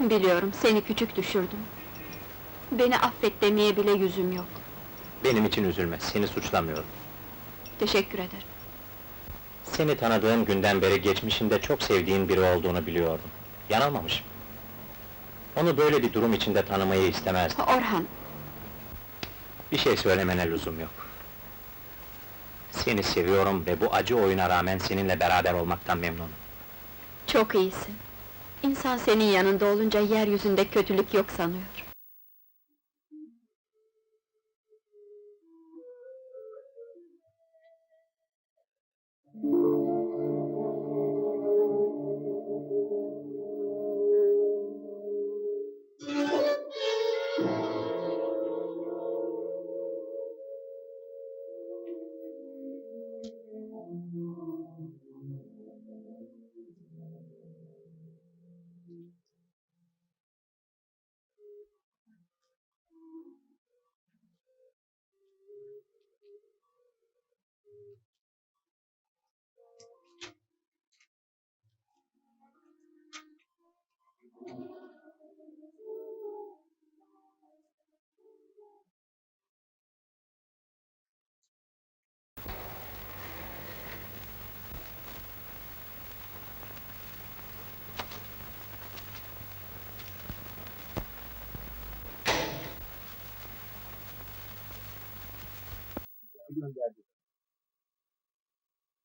Biliyorum, seni küçük düşürdüm. Beni affet demeye bile yüzüm yok. Benim için üzülme, seni suçlamıyorum. Teşekkür ederim. Seni tanıdığım günden beri geçmişinde çok sevdiğin biri olduğunu biliyordum. Yanılmamışım. Onu böyle bir durum içinde tanımayı istemezdim. Orhan, Bir şey söylemene lüzum yok. Seni seviyorum ve bu acı oyuna rağmen seninle beraber olmaktan memnunum. çok iyisin. İnsan senin yanında olunca yeryüzünde kötülük yok sanıyor.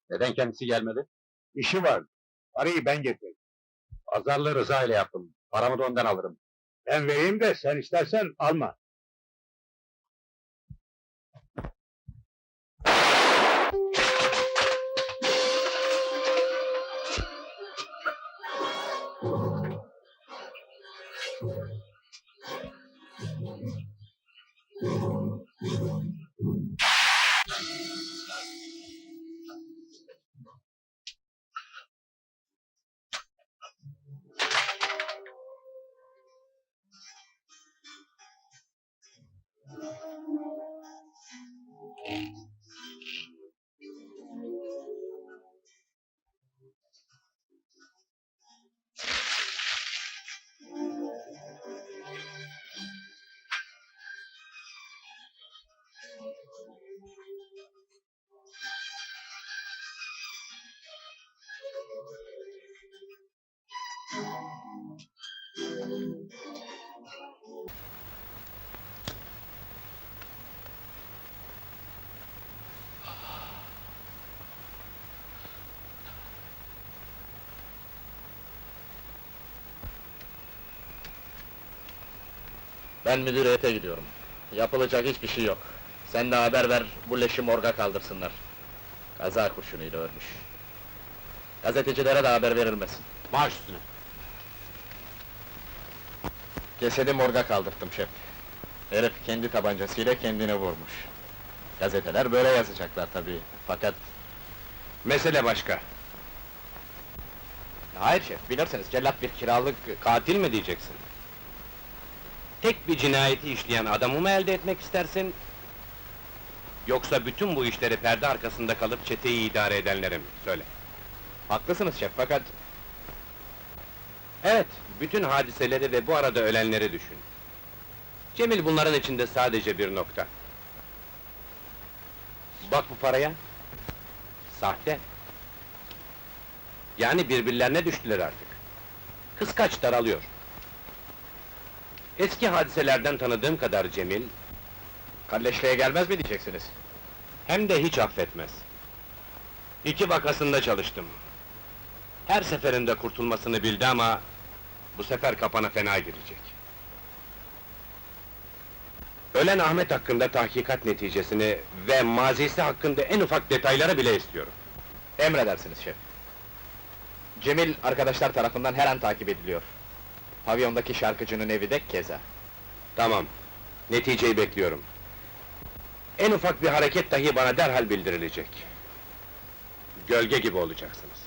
Neden kendisi gelmedi? İşi var. Parayı ben getirdim. Pazarlığı Rıza ile yaptım. Paramı da ondan alırım. Ben vereyim de sen istersen alma. Ben müdüriyete gidiyorum. Yapılacak hiçbir şey yok. Sen de haber ver, bu leşi morga kaldırsınlar. Kaza kurşunuyla ölmüş. Gazetecilere de haber verilmesin. Maaş üstüne. Cesedi morga kaldırttım şef. Herif kendi tabancasıyla kendini vurmuş. Gazeteler böyle yazacaklar tabii. Fakat... Mesele başka. Hayır şef, bilirsiniz cellat bir kiralık... Katil mi diyeceksin? Tek bir cinayeti işleyen adamı mı elde etmek istersin? Yoksa bütün bu işleri perde arkasında kalıp çeteyi idare edenleri mi? Söyle. Haklısınız şef, fakat... Evet, bütün hadiseleri ve bu arada ölenleri düşün. Cemil bunların içinde sadece bir nokta. Bak bu paraya. Sahte. Yani birbirlerine düştüler artık. Kıskaç daralıyor. Eski hadiselerden tanıdığım kadar Cemil, Kalleşliğe gelmez mi diyeceksiniz? hem de hiç affetmez. İki vakasında çalıştım. Her seferinde kurtulmasını bildi ama... ...bu sefer kapana fena girecek. Ölen Ahmet hakkında tahkikat neticesini ve mazisi hakkında en ufak detayları bile istiyorum. Emredersiniz şef. Cemil, arkadaşlar tarafından her an takip ediliyor. Pavyondaki şarkıcının evi de keza. Tamam, neticeyi bekliyorum. En ufak bir hareket dahi bana derhal bildirilecek. Gölge gibi olacaksınız.